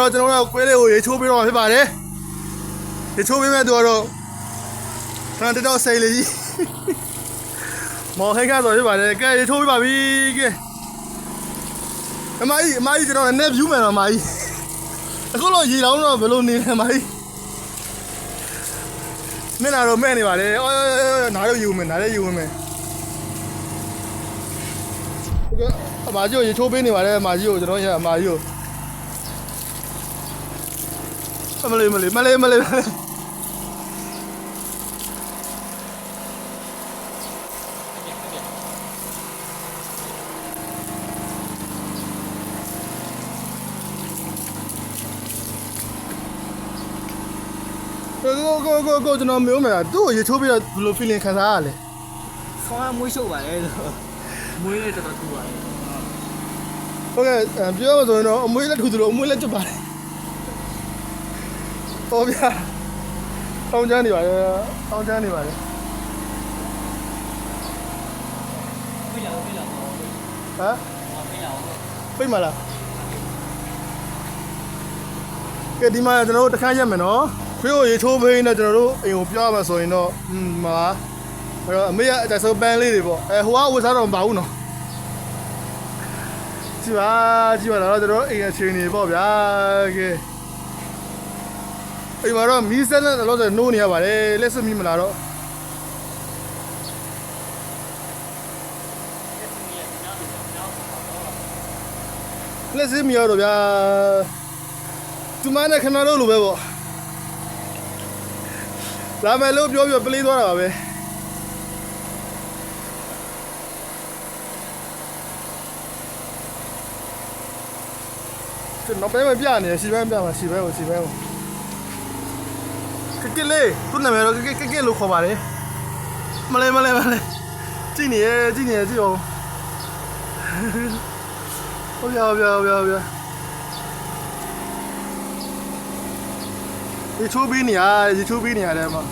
တော့ကျွန်တော်တို့ကွဲလေးကိုရေချိုးပေးတော့မှာဖြစ်ပါတယ်ရေချိုးပေးမဲ့သူကတော့ခဏတက်တော့စိတ်လေးကြီးမော်ဟိတ်ကတော့ဖြစ်ပါတယ်ကဲရေချိုးပေးပါပြီကဲအမကြီးအမကြီးကျွန်တော်လည်း view မှန်တော့အမကြီးအခုတော့ရေလောင်းတော့ဘယ်လိုနေလဲအမကြီးမင်းလာတော့မဲ့နေပါလေအော်နားတော့ယူမယ်နားလည်းယူမယ်ဟုတ်ကဲ့အမကြီးကိုရေချိုးပေးနေပါတယ်အမကြီးကိုကျွန်တော်ရအမကြီးကို မလေးမလေးမလေးမလေးမလေးကိုကိုကိုကိုကျွန်တော်မျိုးမယ်သူ့ကိုရေချိုးပြီးတော့ဘယ်လို feeling ခံစားရလဲဆောင်းကမွေးရှုပ်ပါလေလို့မွေးလေးတော်တော်ထူပါလေဟုတ်ကဲ့အဲပြောရမဆိုရင်တော့အမွေးလက်ထူသလိုအမွေးလက်ကျွတ်ပါ တယ်ဟောဗျာတောင်းချမ်းနေပါလေတောင်းချမ်းနေပါလေပြေးလာပြေးလာဟမ်ပြေးလာပိတ်မလားကဲဒီမှာကျွန်တော်တို့တစ်ခါရက်မယ်နော်ခွေးကိုရေချိုးပေးနေကျွန်တော်တို့အိမ်ကိုပြောရမှာဆိုရင်တော့อืมမှာအဲ့တော့အမေကအကြဆိုပန်းလေးတွေပေါ့အဲဟိုကဝတ်စားတော့မပါဘူးနော်ကြည့်ပါကြည့်ပါတော့ကျွန်တော်တို့အိမ်အခြေအနေပေါ့ဗျာကဲ အိမ်မှာတော့မီးစက်နဲ့တော့ဆိုနိုးနေရပါတယ်လက်စမီးမလားတော့လက်စမီးရတော့ဗျာသူမနဲ့ခင်ဗျားတို့လိုပဲပေါ့လာမယ်လို့ပြောပြောပလေးသွားတာပါပဲကျွန်တော်ပဲမပြနေစီပဲပြမှာစီပဲကိုစီပဲကို ကကလေးသူ့နာမည်တော့ကကကလို့ခေါ်ပါတယ်မလဲမလဲမလဲကြည့်နေရကြည့်နေရကြည့်အောင်ဟုတ်ပြဟုတ်ပြဟုတ်ပြဟုတ်ပြဒီချိုးပြီးနေရဒီချိုးပြီးနေရတယ်မှာ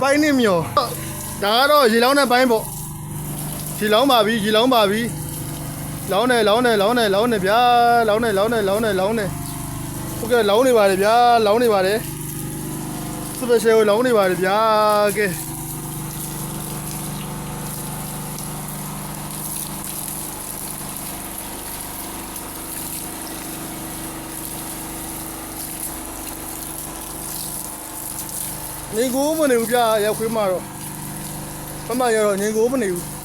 ပိုင်းနေမြော်ဒါကတော့ရေလောင်းတဲ့ပိုင်းပေါ့ ရေလောင်းပါပြီရေလောင်းပါပြီလောင်းနေလောင်းနေလောင်းနေလောင်းနေဗျာလောင်းနေလောင်းနေလောင်းနေလောင်းနေဟုတ်ကဲ့လောင်းနေပါတယ်ဗျာလောင်းနေပါတယ်စပယ်ရှယ်ကိုလောင်းနေပါတယ်ဗျာကဲနေကိုမနေဘူးဗျာရောက်ခွေးမှာတော့မမရတော့နေကိုမနေဘူး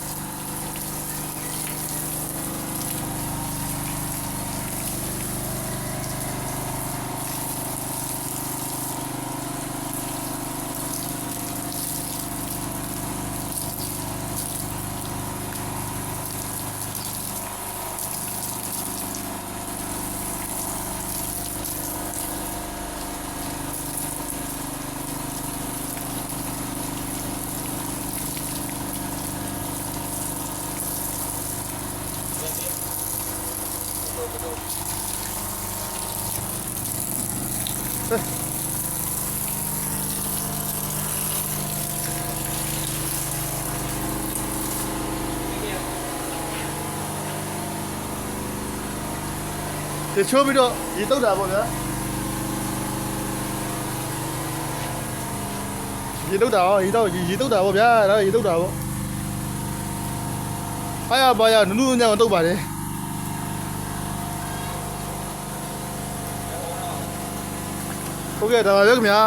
ဒီချိုးပြီးတော့ရေတုတ်တာပေါ့ဗျာရေတုတ်တာဟောရေတော့ရေတုတ်တာပေါ့ဗျာဒါရေတုတ်တာပေါ့အားရပါရနုနုညံ့တုတ်ပါတယ် ဟုတ်ကဲ့ဒါပါပဲခင်ဗျာ